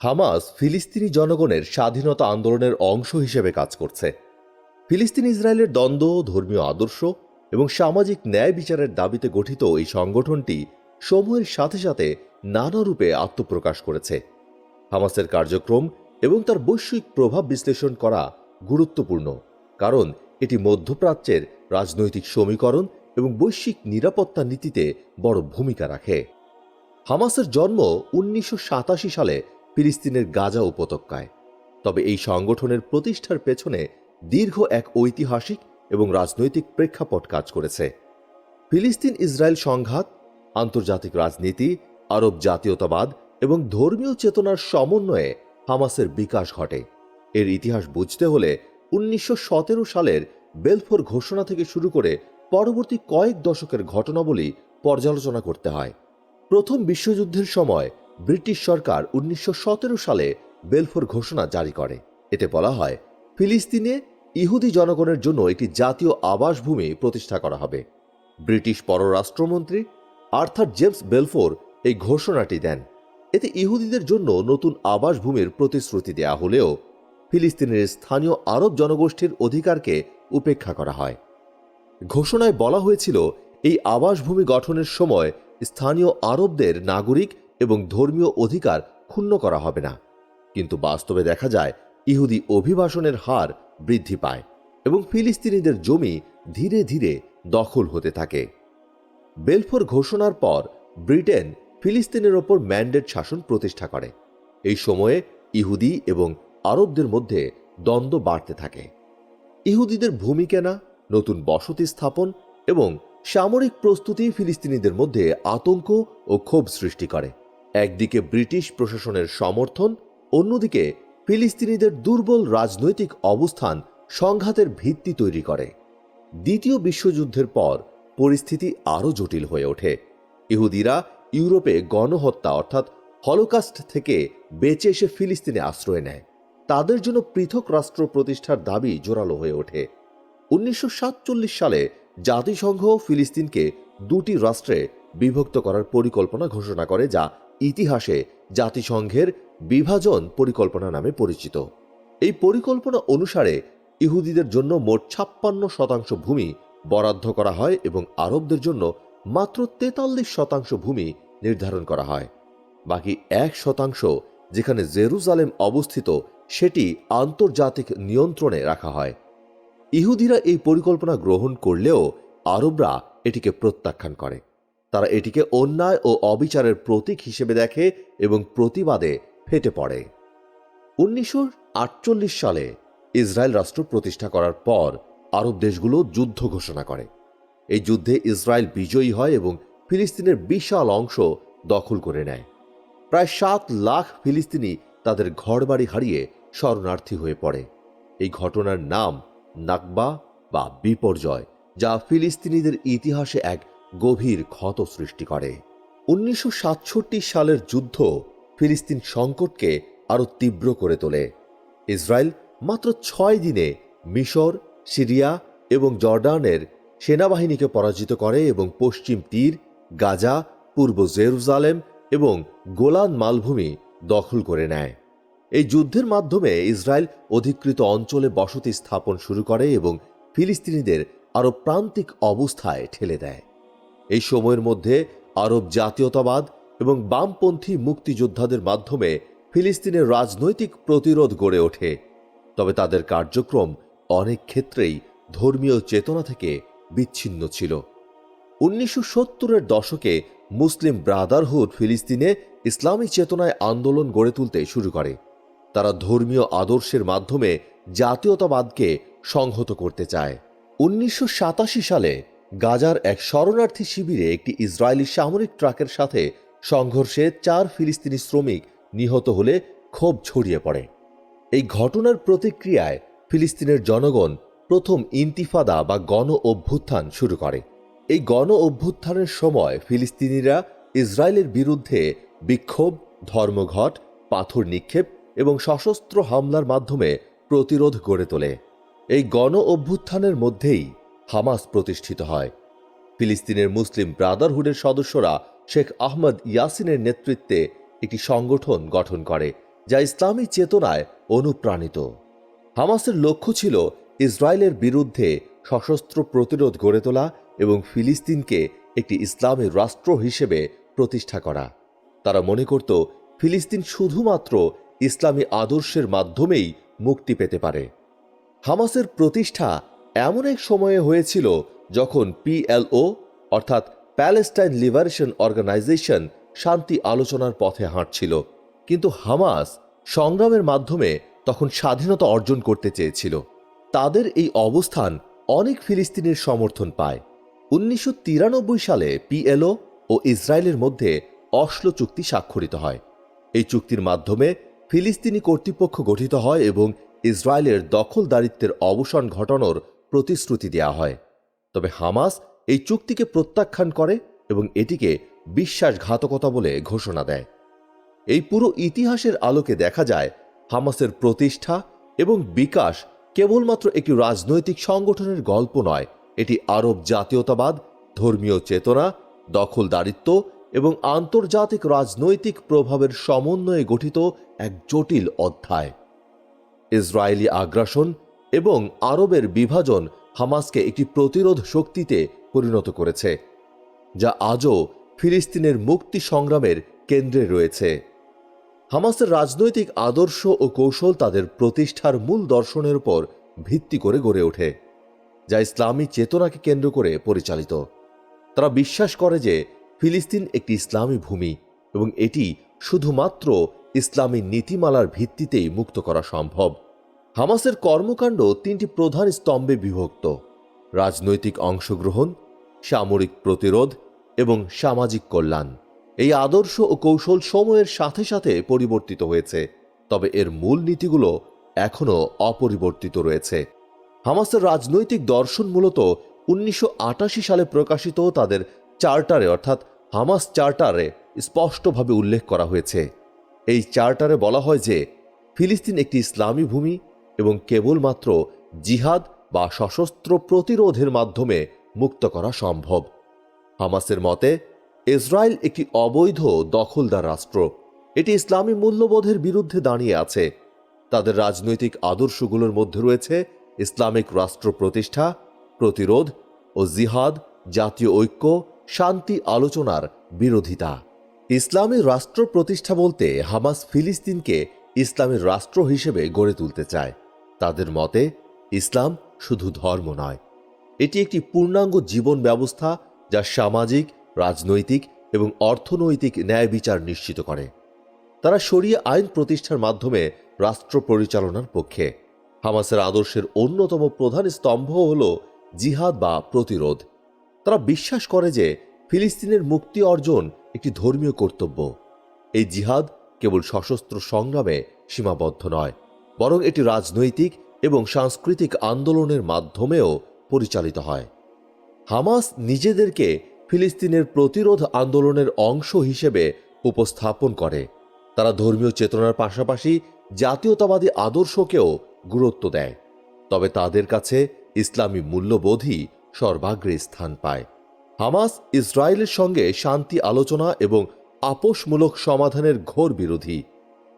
Hamas ফিলিস্তিনি জনগণের স্বাধীনতা আন্দোলনের অংশ হিসেবে কাজ করছে। ফিলিস্তিন ইসরায়েলের দ্বন্দ্ব, ধর্মীয় আদর্শ এবং সামাজিক ন্যায় বিচারের দাবিতে গঠিত এই সংগঠনটি সময়ের সাথে সাথে নানা রূপে আত্মপ্রকাশ করেছে। হামাসের কার্যক্রম এবং তার বৈশ্বিক প্রভাব বিশ্লেষণ করা গুরুত্বপূর্ণ, কারণ এটি মধ্যপ্রাচ্যের রাজনৈতিক সমীকরণ এবং বৈশ্বিক নিরাপত্তা নীতিতে বড় ভূমিকা রাখে। হামাসের জন্ম উনিশশো সাতাশি সালে ফিলিস্তিনের গাজা উপত্যকায়। তবে এই সংগঠনের প্রতিষ্ঠার পেছনে দীর্ঘ এক ঐতিহাসিক এবং রাজনৈতিক প্রেক্ষাপট কাজ করেছে। ফিলিস্তিন ইসরায়েল সংঘাত, আন্তর্জাতিক রাজনীতি, আরব জাতীয়তাবাদ এবং ধর্মীয় চেতনার সমন্বয়ে হামাসের বিকাশ ঘটে। এর ইতিহাস বুঝতে হলে উনিশশো সতেরো সালের বেলফোর ঘোষণা থেকে শুরু করে পরবর্তী কয়েক দশকের ঘটনাবলী পর্যালোচনা করতে হয়। প্রথম বিশ্বযুদ্ধের সময় ব্রিটিশ সরকার উনিশশো সতেরো সালে বেলফোর ঘোষণা জারি করে। এতে বলা হয়, ফিলিস্তিনে ইহুদি জনগণের জন্য একটি জাতীয় আবাসভূমি প্রতিষ্ঠা করা হবে। ব্রিটিশ পররাষ্ট্রমন্ত্রী আর্থার জেমস বেলফোর এই ঘোষণাটি দেন। এতে ইহুদিদের জন্য নতুন আবাসভূমির প্রতিশ্রুতি দেয়া হলেও ফিলিস্তিনের স্থানীয় আরব জনগোষ্ঠীর অধিকারকে উপেক্ষা করা হয়। ঘোষণায় বলা হয়েছিল, এই আবাসভূমি গঠনের সময় স্থানীয় আরবদের নাগরিক এবং ধর্মীয় অধিকার ক্ষুণ্ণ করা হবে না। কিন্তু বাস্তবে দেখা যায়, ইহুদি অভিবাসনের হার বৃদ্ধি পায় এবং ফিলিস্তিনিদের জমি ধীরে ধীরে দখল হতে থাকে। বেলফোর ঘোষণার পর ব্রিটেন ফিলিস্তিনের ওপর ম্যান্ডেট শাসন প্রতিষ্ঠা করে। এই সময়ে ইহুদি এবং আরবদের মধ্যে দ্বন্দ্ব বাড়তে থাকে। ইহুদিদের ভূমি কেনা নতুন বসতি স্থাপন এবং সামরিক প্রস্তুতি ফিলিস্তিনিদের মধ্যে আতঙ্ক ও ক্ষোভ সৃষ্টি করে। একদিকে ব্রিটিশ প্রশাসনের সমর্থন, অন্যদিকে ফিলিস্তিনিদের দুর্বল রাজনৈতিক অবস্থান সংঘাতের ভিত্তি তৈরি করে। দ্বিতীয় বিশ্বযুদ্ধের পর পরিস্থিতি আরও জটিল হয়ে ওঠে। ইহুদিরা ইউরোপে গণহত্যা অর্থাৎ হলোকাস্ট থেকে বেঁচে এসে ফিলিস্তিনে আশ্রয় নেয়। তাদের জন্য পৃথক রাষ্ট্র প্রতিষ্ঠার দাবি জোরালো হয়ে ওঠে। উনিশশো সাতচল্লিশ সালে জাতিসংঘ ফিলিস্তিনকে দুটি রাষ্ট্রে বিভক্ত করার পরিকল্পনা ঘোষণা করে, যা ইতিহাসে জাতিসংঘের বিভাজন পরিকল্পনা নামে পরিচিত। এই পরিকল্পনা অনুসারে ইহুদিদের জন্য মোট ছাপ্পান্ন শতাংশ ভূমি বরাদ্দ করা হয় এবং আরবদের জন্য মাত্র তেতাল্লিশ শতাংশ ভূমি নির্ধারণ করা হয়। বাকি এক শতাংশ যেখানে জেরুজালেম অবস্থিত, সেটি আন্তর্জাতিক নিয়ন্ত্রণে রাখা হয়। ইহুদিরা এই পরিকল্পনা গ্রহণ করলেও আরবরা এটিকে প্রত্যাখ্যান করে। তারা এটিকে অন্যায় ও অবিচারের প্রতীক হিসেবে দেখে এবং প্রতিবাদে ফেটে পড়ে। উনিশশো আটচল্লিশ সালে ইসরায়েল রাষ্ট্র প্রতিষ্ঠা করার পর আরব দেশগুলো যুদ্ধ ঘোষণা করে। এই যুদ্ধে ইসরায়েল বিজয়ী হয় এবং ফিলিস্তিনের বিশাল অংশ দখল করে নেয়। প্রায় সাত লাখ ফিলিস্তিনি তাদের ঘরবাড়ি হারিয়ে শরণার্থী হয়ে পড়ে। এই ঘটনার নাম নাকবা বা বিপর্যয়, যা ফিলিস্তিনিদের ইতিহাসে এক গভীর ক্ষত সৃষ্টি করে। উনিশশো সাতষট্টি সালের যুদ্ধ ফিলিস্তিন সংকটকে আরও তীব্র করে তোলে। ইসরায়েল মাত্র ছয় দিনে মিশর, সিরিয়া এবং জর্ডানের সেনাবাহিনীকে পরাজিত করে এবং পশ্চিম তীর, গাজা, পূর্ব জেরুজালেম এবং গোলান মালভূমি দখল করে নেয়। এই যুদ্ধের মাধ্যমে ইসরায়েল অধিকৃত অঞ্চলে বসতি স্থাপন শুরু করে এবং ফিলিস্তিনিদের আরও প্রান্তিক অবস্থায় ঠেলে দেয়। এই সময়ের মধ্যে আরব জাতীয়তাবাদ এবং বামপন্থী মুক্তিযোদ্ধাদের মাধ্যমে ফিলিস্তিনের রাজনৈতিক প্রতিরোধ গড়ে ওঠে। তবে তাদের কার্যক্রম অনেক ক্ষেত্রেই ধর্মীয় চেতনা থেকে বিচ্ছিন্ন ছিল। উনিশশো সত্তরের দশকে মুসলিম ব্রাদারহুড ফিলিস্তিনে ইসলামী চেতনায় আন্দোলন গড়ে তুলতে শুরু করে। তারা ধর্মীয় আদর্শের মাধ্যমে জাতীয়তাবাদকে সংহত করতে চায়। উনিশশো সাতাশি সালে গাজার এক শরণার্থী শিবিরে একটি ইসরায়েলি সামরিক ট্রাকের সাথে সংঘর্ষে চার ফিলিস্তিনি শ্রমিক নিহত হলে ক্ষোভ ছড়িয়ে পড়ে। এই ঘটনার প্রতিক্রিয়ায় ফিলিস্তিনের জনগণ প্রথম ইন্তিফাদা বা গণ অভ্যুত্থান শুরু করে। এই গণ অভ্যুত্থানের সময় ফিলিস্তিনিরা ইসরায়েলের বিরুদ্ধে বিক্ষোভ, ধর্মঘট, পাথর নিক্ষেপ এবং সশস্ত্র হামলার মাধ্যমে প্রতিরোধ গড়ে তোলে। এই গণ অভ্যুত্থানের মধ্যেই হামাস প্রতিষ্ঠিত হয়। ফিলিস্তিনের মুসলিম ব্রাদারহুডের সদস্যরা শেখ আহমদ ইয়াসিনের নেতৃত্বে একটি সংগঠন গঠন করে, যা ইসলামী চেতনায় অনুপ্রাণিত। হামাসের লক্ষ্য ছিল ইসরায়েলের বিরুদ্ধে সশস্ত্র প্রতিরোধ গড়ে তোলা এবং ফিলিস্তিনকে একটি ইসলামী রাষ্ট্র হিসেবে প্রতিষ্ঠা করা। তারা মনে করত, ফিলিস্তিন শুধুমাত্র ইসলামী আদর্শের মাধ্যমেই মুক্তি পেতে পারে। হামাসের প্রতিষ্ঠা এমন এক সময়ে হয়েছিল যখন পিএলও অর্থাৎ প্যালেস্টাইন লিবারেশন অর্গানাইজেশন শান্তি আলোচনার পথে হাঁটছিল। কিন্তু হামাস সংগ্রামের মাধ্যমে তখন স্বাধীনতা অর্জন করতে চেয়েছিল। তাদের এই অবস্থান অনেক ফিলিস্তিনের সমর্থন পায়। উনিশশো তিরানব্বই সালে পিএলও ও ইসরায়েলের মধ্যে অশ্লো চুক্তি স্বাক্ষরিত হয়। এই চুক্তির মাধ্যমে ফিলিস্তিনি কর্তৃপক্ষ গঠিত হয় এবং ইসরায়েলের দখলদারিত্বের অবসান ঘটানোর প্রতিশ্রুতি দেওয়া হয়। তবে হামাস এই চুক্তিকে প্রত্যাখ্যান করে এবং এটিকে বিশ্বাসঘাতকতা বলে ঘোষণা দেয়। এই পুরো ইতিহাসের আলোকে দেখা যায়, হামাসের প্রতিষ্ঠা এবং বিকাশ কেবলমাত্র একটি রাজনৈতিক সংগঠনের গল্প নয়, এটি আরব জাতীয়তাবাদ, ধর্মীয় চেতনা, দখলদারিত্ব এবং আন্তর্জাতিক রাজনৈতিক প্রভাবের সমন্বয়ে গঠিত এক জটিল অধ্যায়। ইসরায়েলি আগ্রাসন এবং আরবের বিভাজন হামাসকে একটি প্রতিরোধ শক্তিতে পরিণত করেছে, যা আজও ফিলিস্তিনের মুক্তি সংগ্রামের কেন্দ্রে রয়েছে। হামাসের রাজনৈতিক আদর্শ ও কৌশল তাদের প্রতিষ্ঠার মূল দর্শনের উপর ভিত্তি করে গড়ে ওঠে, যা ইসলামী চেতনাকে কেন্দ্র করে পরিচালিত। তারা বিশ্বাস করে যে ফিলিস্তিন একটি ইসলামী ভূমি এবং এটি শুধুমাত্র ইসলামী নীতিমালার ভিত্তিতেই মুক্ত করা সম্ভব। হামাসের কর্মকাণ্ড তিনটি প্রধান স্তম্ভে বিভক্ত। রাজনৈতিক অংশগ্রহণ, সামরিক প্রতিরোধ এবং সামাজিক কল্যাণ। এই আদর্শ ও কৌশল সময়ের সাথে সাথে পরিবর্তিত হয়েছে, তবে এর মূল নীতিগুলো এখনও অপরিবর্তিত রয়েছে। হামাসের রাজনৈতিক দর্শন মূলত উনিশশো আটাশি সালে প্রকাশিত তাদের চার্টারে, অর্থাৎ হামাস চার্টারে, স্পষ্টভাবে উল্লেখ করা হয়েছে। এই চার্টারে বলা হয় যে, ফিলিস্তিন একটি ইসলামী ভূমি এবং কেবলমাত্র জিহাদ বা সশস্ত্র প্রতিরোধের মাধ্যমে মুক্ত করা সম্ভব। হামাসের মতে, ইসরায়েল একটি অবৈধ দখলদার রাষ্ট্র। এটি ইসলামী মূল্যবোধের বিরুদ্ধে দাঁড়িয়ে আছে। তাদের রাজনৈতিক আদর্শগুলোর মধ্যে রয়েছে ইসলামিক রাষ্ট্র প্রতিষ্ঠা, প্রতিরোধ ও জিহাদ, জাতীয় ঐক্য, শান্তি আলোচনার বিরোধিতা। ইসলামী রাষ্ট্র প্রতিষ্ঠা বলতে হামাস ফিলিস্তিনকে ইসলামের রাষ্ট্র হিসেবে গড়ে তুলতে চায়। তাদের মতে, ইসলাম শুধু ধর্ম নয়। এটি একটি পূর্ণাঙ্গ জীবন ব্যবস্থা যা সামাজিক, রাজনৈতিক এবং অর্থনৈতিক ন্যায় বিচার নিশ্চিত করে। তারা সরিয়ে আইন প্রতিষ্ঠার মাধ্যমে রাষ্ট্র পরিচালনার পক্ষে। হামাসের আদর্শের অন্যতম প্রধান স্তম্ভ হল জিহাদ বা প্রতিরোধ। তারা বিশ্বাস করে যে ফিলিস্তিনের মুক্তি অর্জন একটি ধর্মীয় কর্তব্য। এই জিহাদ কেবল সশস্ত্র সংগ্রামে সীমাবদ্ধ নয় বরং এটি রাজনৈতিক এবং সাংস্কৃতিক আন্দোলনের মাধ্যমেও পরিচালিত হয়। হামাস নিজেদেরকে ফিলিস্তিনের প্রতিরোধ আন্দোলনের অংশ হিসেবে উপস্থাপন করে। তারা ধর্মীয় চেতনার পাশাপাশি জাতীয়তাবাদী আদর্শকেও গুরুত্ব দেয়। তবে তাদের কাছে ইসলামী মূল্যবোধই সর্বাগ্রে স্থান পায়। হামাস ইসরায়েলের সঙ্গে শান্তি আলোচনা এবং আপোষমূলক সমাধানের ঘোর বিরোধী।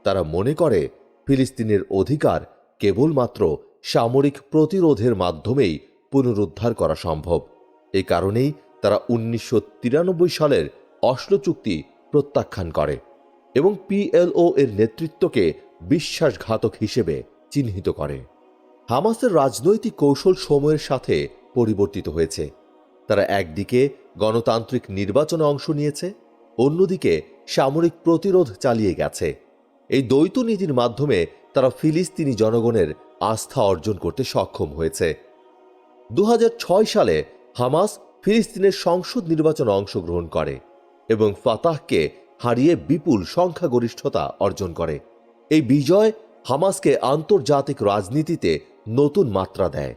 তারা মনে করে ফিলিস্তিনের অধিকার কেবলমাত্র সামরিক প্রতিরোধের মাধ্যমেই পুনরুদ্ধার করা সম্ভব। এ কারণেই তারা উনিশশো তিরানব্বই সালের অশ্লো চুক্তি প্রত্যাখ্যান করে এবং পিএলও এর নেতৃত্বকে বিশ্বাসঘাতক হিসেবে চিহ্নিত করে। হামাসের রাজনৈতিক কৌশল সময়ের সাথে পরিবর্তিত হয়েছে। তারা একদিকে গণতান্ত্রিক নির্বাচনে অংশ নিয়েছে, অন্যদিকে সামরিক প্রতিরোধ চালিয়ে গেছে। এই দ্বৈত নীতির মাধ্যমে তারা ফিলিস্তিনি জনগণের আস্থা অর্জন করতে সক্ষম হয়েছে। দু হাজার ছয় সালে হামাস ফিলিস্তিনের সংসদ নির্বাচনে অংশগ্রহণ করে এবং ফাতাহকে হারিয়ে বিপুল সংখ্যাগরিষ্ঠতা অর্জন করে। এই বিজয় হামাসকে আন্তর্জাতিক রাজনীতিতে নতুন মাত্রা দেয়।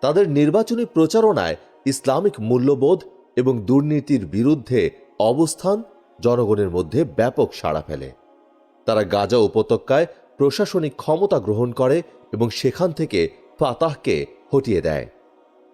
তাদের নির্বাচনী প্রচারণায় ইসলামিক মূল্যবোধ এবং দুর্নীতির বিরুদ্ধে অবস্থান জনগণের মধ্যে ব্যাপক সাড়া ফেলে। তারা গাজা উপত্যকায় প্রশাসনিক ক্ষমতা গ্রহণ করে এবং সেখান থেকে ফাতাহকে হটিয়ে দেয়।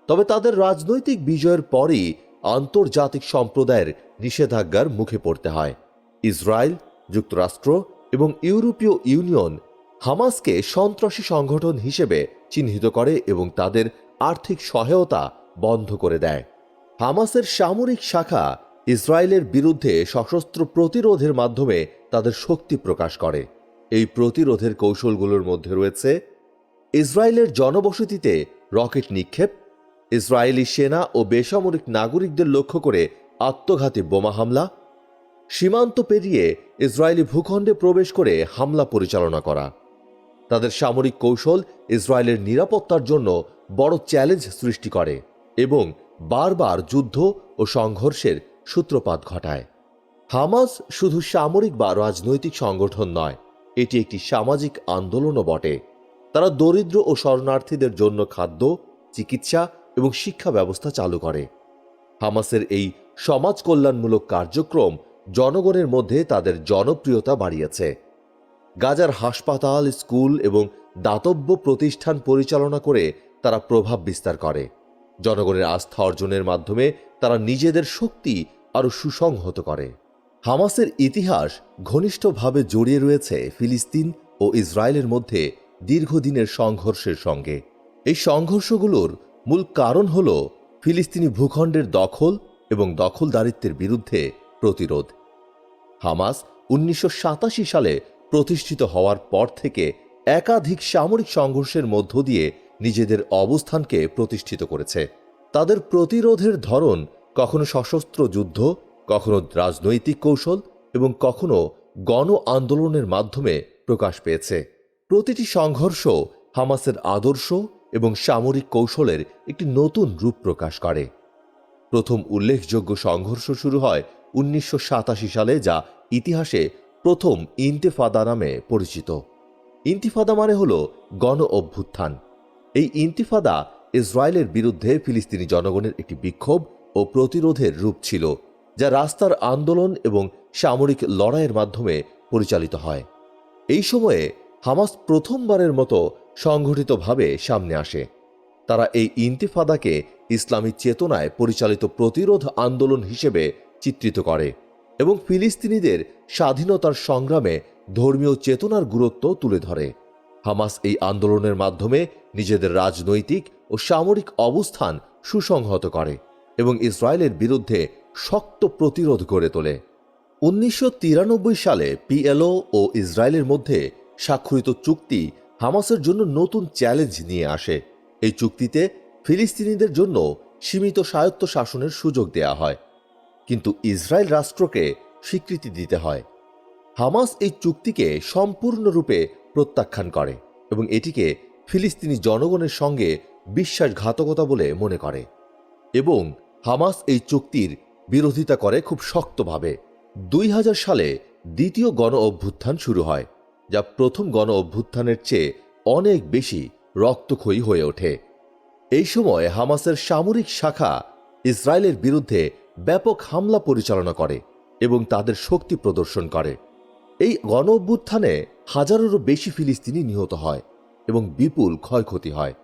তবে তাদের রাজনৈতিক বিজয়ের পরই আন্তর্জাতিক সম্প্রদায়ের নিষেধাজ্ঞার মুখে পড়তে হয়। ইসরায়েল, যুক্তরাষ্ট্র এবং ইউরোপীয় ইউনিয়ন হামাসকে সন্ত্রাসী সংগঠন হিসেবে চিহ্নিত করে এবং তাদের আর্থিক সহায়তা বন্ধ করে দেয়। হামাসের সামরিক শাখা ইসরায়েলের বিরুদ্ধে সশস্ত্র প্রতিরোধের মাধ্যমে তাদের শক্তি প্রকাশ করে। এই প্রতিরোধের কৌশলগুলোর মধ্যে রয়েছে ইসরায়েলের জনবসতিতে রকেট নিক্ষেপ, ইসরায়েলি সেনা ও বেসামরিক নাগরিকদের লক্ষ্য করে আত্মঘাতী বোমা হামলা, সীমান্ত পেরিয়ে ইসরায়েলি ভূখণ্ডে প্রবেশ করে হামলা পরিচালনা করা। তাদের সামরিক কৌশল ইসরায়েলের নিরাপত্তার জন্য বড় চ্যালেঞ্জ সৃষ্টি করে এবং বারবার যুদ্ধ ও সংঘর্ষের সূত্রপাত ঘটায়। হামাস শুধু সামরিক বা রাজনৈতিক সংগঠন নয়, এটি একটি সামাজিক আন্দোলনও বটে। তারা দরিদ্র ও শরণার্থীদের জন্য খাদ্য, চিকিৎসা এবং শিক্ষা ব্যবস্থা চালু করে। হামাসের এই সমাজ কল্যাণমূলক কার্যক্রম জনগণের মধ্যে তাদের জনপ্রিয়তা বাড়িয়েছে। গাজার হাসপাতাল, স্কুল এবং দাতব্য প্রতিষ্ঠান পরিচালনা করে তারা প্রভাব বিস্তার করে। জনগণের আস্থা অর্জনের মাধ্যমে তারা নিজেদের শক্তি আরও সুসংহত করে। হামাসের ইতিহাস ঘনিষ্ঠভাবে জড়িয়ে রয়েছে ফিলিস্তিন ও ইসরায়েলের মধ্যে দীর্ঘদিনের সংঘর্ষের সঙ্গে। এই সংঘর্ষগুলোর মূল কারণ হল ফিলিস্তিনি ভূখণ্ডের দখল এবং দখলদারিত্বের বিরুদ্ধে প্রতিরোধ। হামাস উনিশশো সাতাশি সালে প্রতিষ্ঠিত হওয়ার পর থেকে একাধিক সামরিক সংঘর্ষের মধ্য দিয়ে নিজেদের অবস্থানকে প্রতিষ্ঠিত করেছে। তাদের প্রতিরোধের ধরন কখনো সশস্ত্র যুদ্ধ, কখনো রাজনৈতিক কৌশল এবং কখনো গণ আন্দোলনের মাধ্যমে প্রকাশ পেয়েছে। প্রতিটি সংঘর্ষ হামাসের আদর্শ এবং সামরিক কৌশলের একটি নতুন রূপ প্রকাশ করে। প্রথম উল্লেখযোগ্য সংঘর্ষ শুরু হয় উনিশশো সাতাশি সালে, যা ইতিহাসে প্রথম ইন্তেফাদা নামে পরিচিত। ইন্তিফাদা মানে হল গণ অভ্যুত্থান। এই ইন্তিফাদা ইসরায়েলের বিরুদ্ধে ফিলিস্তিনি জনগণের একটি বিক্ষোভ ও প্রতিরোধের রূপ ছিল, যা রাস্তার আন্দোলন এবং সামরিক লড়াইয়ের মাধ্যমে পরিচালিত হয়। এই সময়ে হামাস প্রথমবারের মতো সংঘটিতভাবে সামনে আসে। তারা এই ইন্তিফাদাকে ইসলামী চেতনায় পরিচালিত প্রতিরোধ আন্দোলন হিসেবে চিত্রিত করে এবং ফিলিস্তিনিদের স্বাধীনতার সংগ্রামে ধর্মীয় চেতনার গুরুত্ব তুলে ধরে। হামাস এই আন্দোলনের মাধ্যমে নিজেদের রাজনৈতিক ও সামরিক অবস্থান সুসংহত করে। এবং ইসরায়েলের বিরুদ্ধে শক্ত প্রতিরোধ গড়ে তোলে। উনিশশো তিরানব্বই সালে পিএলও ও ইসরায়েলের মধ্যে স্বাক্ষরিত চুক্তি হামাসের জন্য নতুন চ্যালেঞ্জ নিয়ে আসে। এই চুক্তিতে ফিলিস্তিনিদের জন্য সীমিত স্বায়ত্ত শাসনের সুযোগ দেয়া হয়। কিন্তু ইসরায়েল রাষ্ট্রকে স্বীকৃতি দিতে হয়। হামাস এই চুক্তিকে সম্পূর্ণরূপে প্রত্যাখ্যান করে এবং এটিকে ফিলিস্তিনি জনগণের সঙ্গে বিশ্বাসঘাতকতা বলে মনে করে। এবং হামাস এই চুক্তির বিরোধিতা করে খুব শক্তভাবে। দুই হাজার সালে দ্বিতীয় গণ অভ্যুত্থান শুরু হয়, যা প্রথম গণ অভ্যুত্থানের চেয়ে অনেক বেশি রক্তক্ষয়ী হয়ে ওঠে। এই সময় হামাসের সামরিক শাখা ইসরায়েলের বিরুদ্ধে ব্যাপক হামলা পরিচালনা করে এবং তাদের শক্তি প্রদর্শন করে। এই গণ অভ্যুত্থানে হাজারেরও বেশি ফিলিস্তিনি নিহত হয় এবং বিপুল ক্ষয়ক্ষতি হয়।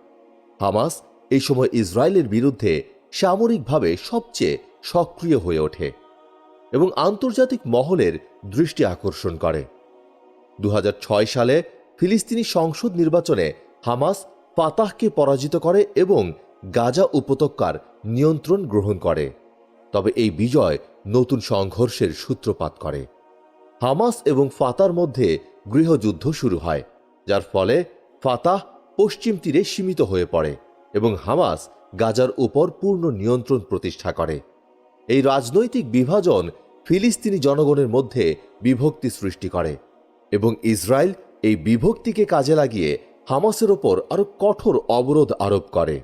হামাস এই সময় ইসরায়েলের বিরুদ্ধে সামরিকভাবে সবচেয়ে সক্রিয় হয়ে ওঠে এবং আন্তর্জাতিক মহলের দৃষ্টি আকর্ষণ করে। দু হাজার ছয় সালে ফিলিস্তিনি সংসদ নির্বাচনে হামাস ফাতাহকে পরাজিত করে এবং গাজা উপত্যকার নিয়ন্ত্রণ গ্রহণ করে। তবে এই বিজয় নতুন সংঘর্ষের সূত্রপাত করে। হামাস এবং ফাতার মধ্যে গৃহযুদ্ধ শুরু হয়, যার ফলে ফাতাহ পশ্চিম তীরে সীমিত হয়ে পড়ে এবং হামাস গাজার উপর পূর্ণ নিয়ন্ত্রণ প্রতিষ্ঠা করে। এই রাজনৈতিক বিভাজন ফিলিস্তিনি জনগণের মধ্যে বিভক্তি সৃষ্টি করে এবং ইসরায়েল এই বিভক্তিকে কাজে লাগিয়ে হামাসের ওপর আরও কঠোর অবরোধ আরোপ করে।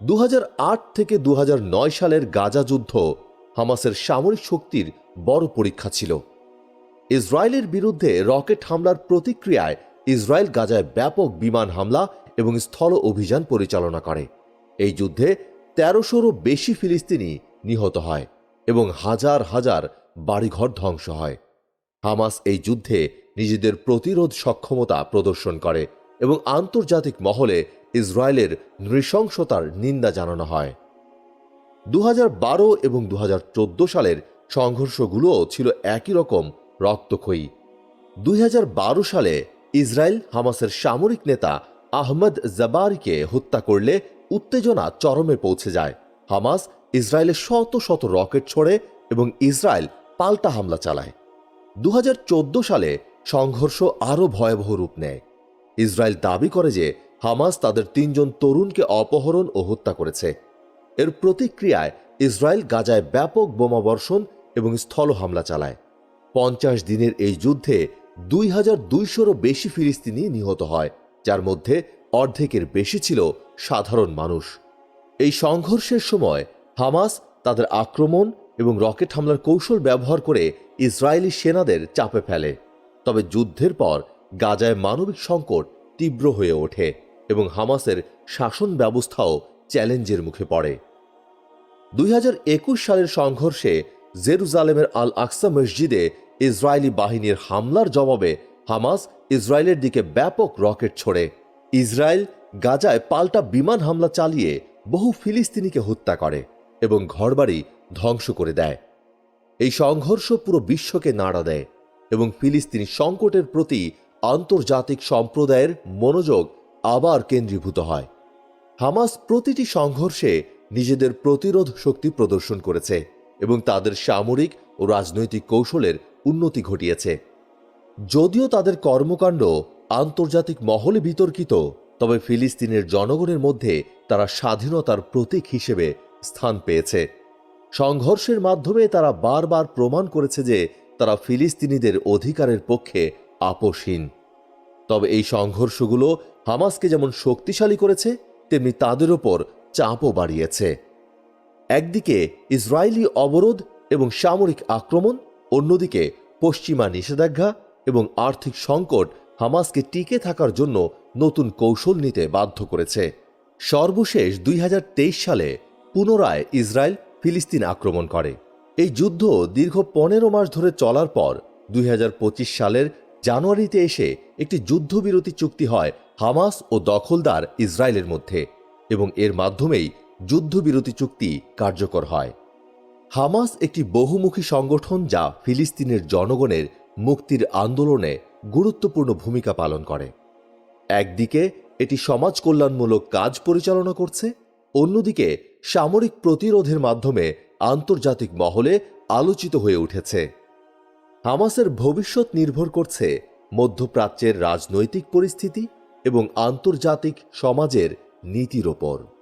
দু হাজার আট থেকে দু হাজার নয় সালের গাজা যুদ্ধ হামাসের সামরিক শক্তির বড় পরীক্ষা ছিল। ইসরায়েলের বিরুদ্ধে রকেট হামলার প্রতিক্রিয়ায় ইসরায়েল গাজায় ব্যাপক বিমান হামলা এবং স্থল অভিযান পরিচালনা করে। এই যুদ্ধে তেরোশোরও বেশি ফিলিস্তিনি নিহত হয় এবং হাজার হাজার বাড়িঘর ধ্বংস হয়। হামাস এই যুদ্ধে নিজেদের প্রতিরোধ সক্ষমতা প্রদর্শন করে এবং আন্তর্জাতিক মহলে ইসরায়েলের নৃশংসতার নিন্দা জানানো হয়। দু হাজার বারো এবং দু হাজার চোদ্দ সালের সংঘর্ষগুলোও ছিল একই রকম রক্তক্ষয়ী। দুই হাজার বারো সালে ইসরায়েল হামাসের সামরিক নেতা আহমদ জাবারিকে হত্যা করলে উত্তেজনা চরমে পৌঁছে যায়। হামাস ইসরায়েলে শত শত রকেট ছোড়ে এবং ইসরায়েল পাল্টা হামলা চালায়। দু হাজার চোদ্দ সালে সংঘর্ষ আরও ভয়াবহ রূপ নেয়। ইসরায়েল দাবি করে যে হামাস তাদের তিনজন তরুণকে অপহরণ ও হত্যা করেছে। এর প্রতিক্রিয়ায় ইসরায়েল গাজায় ব্যাপক বোমাবর্ষণ এবং স্থল হামলা চালায়। পঞ্চাশ দিনের এই যুদ্ধে দুই হাজার দুইশোরও বেশি ফিলিস্তিনি নিহত হয়, যার মধ্যে অর্ধেকের বেশি ছিল সাধারণ মানুষ। এই সংঘর্ষের সময় হামাস তাদের আক্রমণ এবং রকেট হামলার কৌশল ব্যবহার করে ইসরায়েলি সেনাদের চাপে ফেলে। তবে যুদ্ধের পর গাজায় মানবিক সংকট তীব্র হয়ে ওঠে এবং হামাসের শাসন ব্যবস্থাও চ্যালেঞ্জের মুখে পড়ে। দুই হাজার একুশ সালের সংঘর্ষে জেরুজালেমের আল আকসা মসজিদে ইসরায়েলি বাহিনীর হামলার জবাবে হামাস ইসরায়েলের দিকে ব্যাপক রকেট ছোড়ে। ইসরায়েল গাজায় পাল্টা বিমান হামলা চালিয়ে বহু ফিলিস্তিনিকে হত্যা করে এবং ঘরবাড়ি ধ্বংস করে দেয়। এই সংঘর্ষ পুরো বিশ্বকে নাড়া দেয় এবং ফিলিস্তিনি সংকটের প্রতি আন্তর্জাতিক সম্প্রদায়ের মনোযোগ আবার কেন্দ্রীভূত হয়। হামাস প্রতিটি সংঘর্ষে নিজেদের প্রতিরোধ শক্তি প্রদর্শন করেছে এবং তাদের সামরিক ও রাজনৈতিক কৌশলের উন্নতি ঘটিয়েছে। যদিও তাদের কর্মকাণ্ড আন্তর্জাতিক মহলে বিতর্কিত, তবে ফিলিস্তিনের জনগণের মধ্যে তারা স্বাধীনতার প্রতীক হিসেবে স্থান পেয়েছে। সংঘর্ষের মাধ্যমে তারা বারবার প্রমাণ করেছে যে তারা ফিলিস্তিনিদের অধিকারের পক্ষে আপোষহীন। তবে এই সংঘর্ষগুলো হামাসকে যেমন শক্তিশালী করেছে, তেমনি তাদের ওপর চাপও বাড়িয়েছে। একদিকে ইসরায়েলি অবরোধ এবং সামরিক আক্রমণ, অন্যদিকে পশ্চিমা নিষেধাজ্ঞা এবং আর্থিক সংকট হামাসকে টিকে থাকার জন্য নতুন কৌশল নিতে বাধ্য করেছে। সর্বশেষ দুই হাজার তেইশ সালে পুনরায় ইসরায়েল ফিলিস্তিন আক্রমণ করে। এই যুদ্ধ দীর্ঘ পনেরো মাস ধরে চলার পর দুই হাজার পঁচিশ সালের জানুয়ারিতে এসে একটি যুদ্ধবিরতি চুক্তি হয় হামাস ও দখলদার ইসরায়েলের মধ্যে এবং এর মাধ্যমেই যুদ্ধবিরতি চুক্তি কার্যকর হয়। হামাস একটি বহুমুখী সংগঠন যা ফিলিস্তিনের জনগণের মুক্তির আন্দোলনে গুরুত্বপূর্ণ ভূমিকা পালন করে। একদিকে, এটি সমাজ কল্যাণমূলক কাজ পরিচালনা করছে, অন্যদিকে, সামরিক প্রতিরোধের মাধ্যমে আন্তর্জাতিক মহলে আলোচিত হয়ে উঠেছে। হামাসের ভবিষ্যৎ নির্ভর করছে মধ্যপ্রাচ্যের রাজনৈতিক পরিস্থিতি এবং আন্তর্জাতিক সমাজের নীতির ওপর।